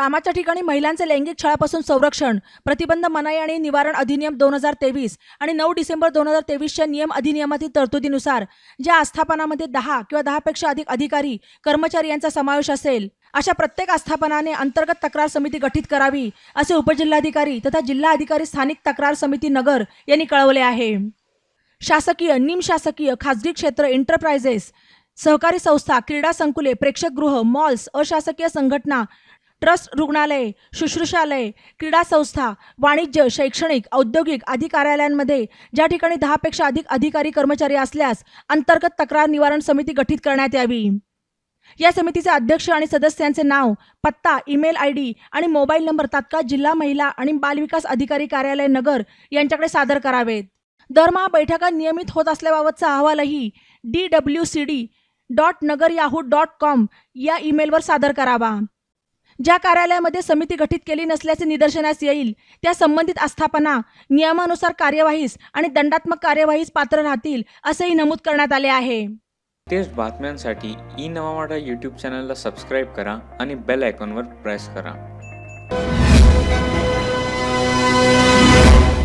कामाच्या ठिकाणी महिलांचे लैंगिक छळापासून संरक्षण प्रतिबंध मनाई आणि निवारण अधिनियम दोन हजार तेवीस आणि नऊ डिसेंबर दोन हजार तेवीसच्या नियम अधिनियमातील तरतुदीनुसार ज्या आस्थापनामध्ये दहा किंवा दहापेक्षा अधिक अधिकारी कर्मचारी यांचा समावेश असेल अशा प्रत्येक आस्थापनाने अंतर्गत तक्रार समिती गठीत करावी असे उपजिल्हाधिकारी तथा जिल्हा अधिकारी स्थानिक तक्रार समिती नगर यांनी कळवले आहे. शासकीय निमशासकीय खाजगी क्षेत्र एंटरप्राइजेस सहकारी संस्था क्रीडा संकुले प्रेक्षकगृह मॉल्स अशासकीय संघटना ट्रस्ट रुग्णालये शुश्रूषालय क्रीडा संस्था वाणिज्य शैक्षणिक औद्योगिक आदी कार्यालयांमध्ये ज्या ठिकाणी दहापेक्षा अधिक अधिकारी कर्मचारी असल्यास अंतर्गत तक्रार निवारण समिती गठीत करण्यात यावी. या समितीचे अध्यक्ष आणि सदस्यांचे नाव पत्ता ईमेल आय डी आणि मोबाईल नंबर तात्काळ जिल्हा महिला आणि बालविकास अधिकारी कार्यालय नगर यांच्याकडे सादर करावेत. दरमहा बैठका नियमित होत असल्याबाबतचा अहवालही D W C D dot Nagar Yahoo dot com या ईमेलवर सादर करावा. ज्या कार्यालयामध्ये समिती गठीत केली नसल्याचे निदर्शनास येईल त्या संबंधित आस्थापना नियमानुसार कार्यवाहीस आणि दंडात्मक कार्यवाहीस पात्र राहतील असेही नमूद करण्यात आले आहे. तेच बातम्यांसाठी ई नवा यूट्यूब चॅनलला सबस्क्राईब करा आणि बेल आयकॉनवर प्रेस करा.